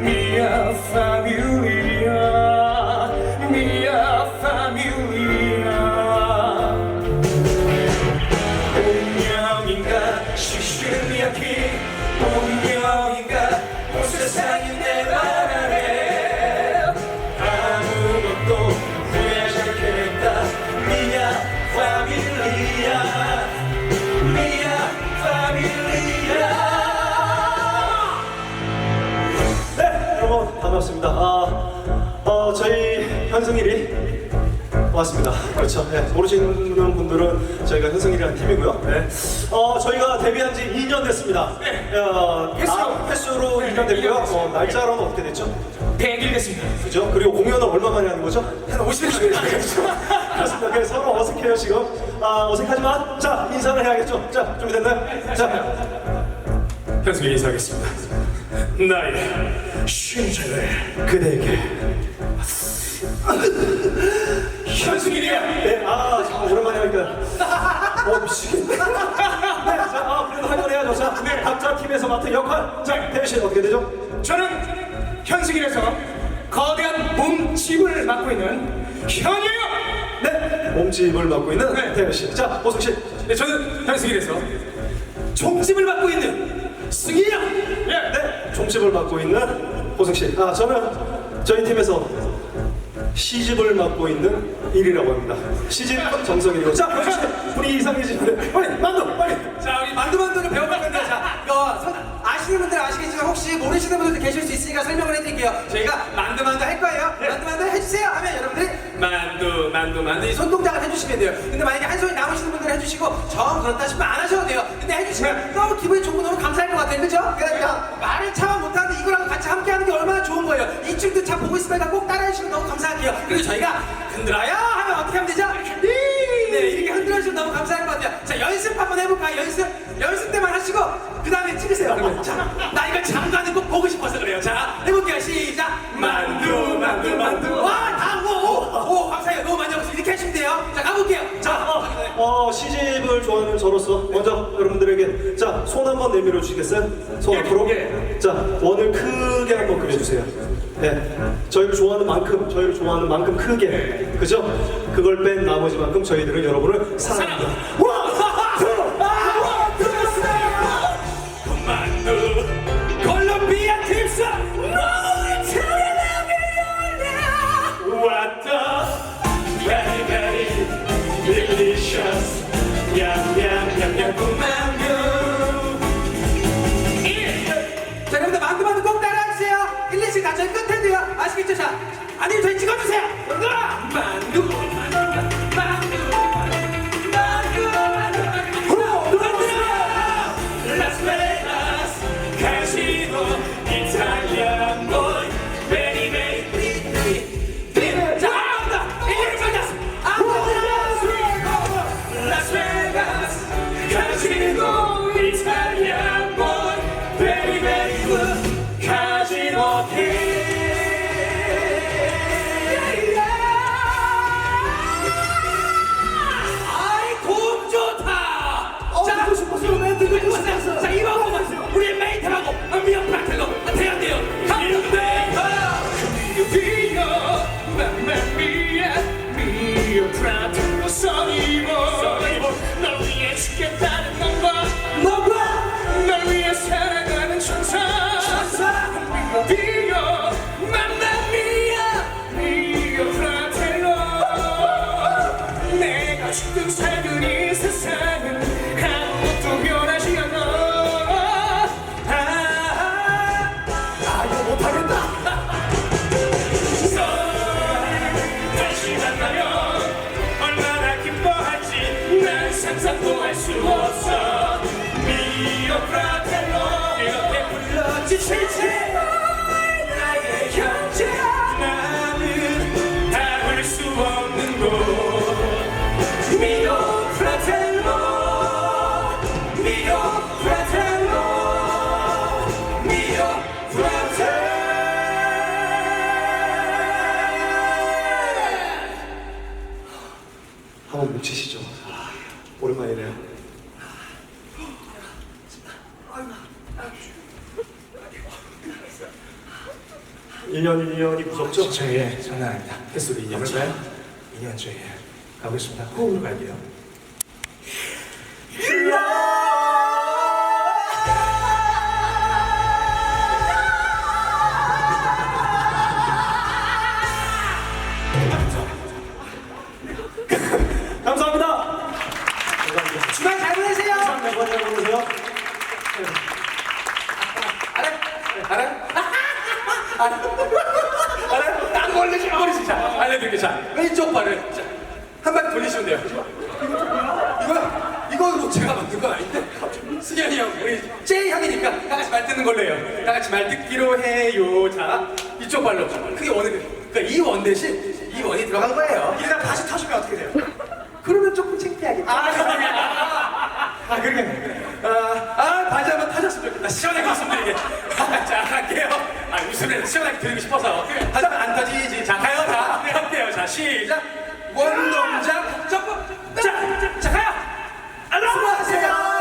미아 파밀리아 미아 파밀리아 운명인가? 시시미야키. 운명인가? 온 세상이 내 바라네. 아무것도 후회하지 않겠다. 미야 네, 여러분 반갑습니다. 아, 어, 저희 현승일이 왔습니다. 그렇죠. 네, 모르시는 분들은 저희가 현승일이라는 팀이고요. 네. 어, 저희가 데뷔한 지 2년 됐습니다. 네. 어, 횟수로. 아, 횟수로 네, 2년 됐고요. 됐습니다. 어, 날짜로는 어떻게 됐죠? 100일 됐습니다 그죠? 그리고 공연을 얼마 만에 하는 거죠? 한 50일 그렇습니다. 그래서 서로 어색해요, 지금. 아, 어색하지만, 자, 인사를 해야겠죠? 자, 준비됐나요? 자, 현승이 인사하겠습니다 나의 심장을 그대에게. 현승이야 네, 아, 오랜만에 하니까. 어, 미치겠네. 네, 자, 아, 그래도 할 건 해야죠. 자, 네. 각자 팀에서 맡은 역할. 자, 씨는 어떻게 되죠? 저는 현승일에서 거대한 몸집을 맡고 있는 현이에요. 네, 몸집을 맡고 있는 네. 대현 씨. 자, 보승 씨. 네, 저는 현승일에서 종집을 맡고 있는 승이야. 예. 네, 종집을 맡고 있는 보승 씨. 아, 저는 저희 팀에서 시집을 맡고 있는 일이라고 합니다. 시집 정성이고. 자, 보승 씨. 분위기 이상해지는데. 빨리, 만두, 빨리. 자 우리 만두만두를 배워볼 건데 자 이거 선- 아시는 분들 은 아시겠지만 혹시 모르시는 분들도 계실 수 있으니까 설명을 해드릴게요 저희가 만두만두 할 거예요 만두만두 해주세요 하면 여러분들이 만두 만두 만두. 이 손동작을 해주시면 돼요. 근데 만약에 한 손이 남으시는 분들은 해주시고 정 그렇다 싶으면 안 하셔도 돼요. 근데 해주시면 너무 기분이 좋고 너무 감사할 것 같아요. 그죠? 그러니까 말을 참 못하는데 이거랑 같이 함께 하는 게 얼마나 좋은 거예요. 이 춤도 참 보고 있으니까 꼭 따라해주시면 너무 감사할게요. 그리고 저희가 흔들어요 하면 어떻게 하면 되죠? 네 이렇게 흔들어주시면 너무 감사할 것 같아요. 자 연습 한번 해볼까요? 연습 시집을 좋아하는 저로서 먼저 여러분들에게 자, 손 한번 내밀어 주시겠어요? 손 앞으로. 자, 원을 크게 한번 그려주세요. 네. 저희를 좋아하는 만큼, 저희를 좋아하는 만큼 크게. 그죠? 그걸 뺀 나머지만큼 저희들은 여러분을 사랑합니다. 만 죽든 살든 이 세상은 아무것도 변하지 않아. 아, 아 이거 못하겠다. 널 다시 만나면 얼마나 기뻐할지 난 상상도 할 수 없어. 미오 프라텔로 이렇게 불렀지 실제 오랜만이네요. 일년일년이 무섭죠? 저예 장난 아닙니다. 횟수로 2년째. 2년째 가고 있습니다. 호흡으로 갈게요. 알려드릴게요. 자, 왼쪽 발을 자, 한 바퀴 돌리시면 돼요. 이거 이거 뭐 제가 만든 건 아닌데 승현이 형 우리 제이 형이니까 다 같이 말 듣는 걸로 해요. 다 같이 말 듣기로 해요. 자, 이쪽 발로 크게 원을 그러니까 이 원 대신 이 원이 들어간 거예요. 이러다 다시 터지면 어떻게 돼요? 그러면 조금 창피하겠죠. 아, 그러게. 아, 그러게. 아, 아, 바지 한번 타셨으면 좋겠다. 시원하게 말씀드리게. 아, 자, 갈게요. 아, 웃음을 시원하게 드리고 싶어서. 네. 하지만 안 터지지. 자, 가요. 자, 네, 할게요. 자, 시작. 원동작. 점프. 자, 자, 가요. 안녕하세요.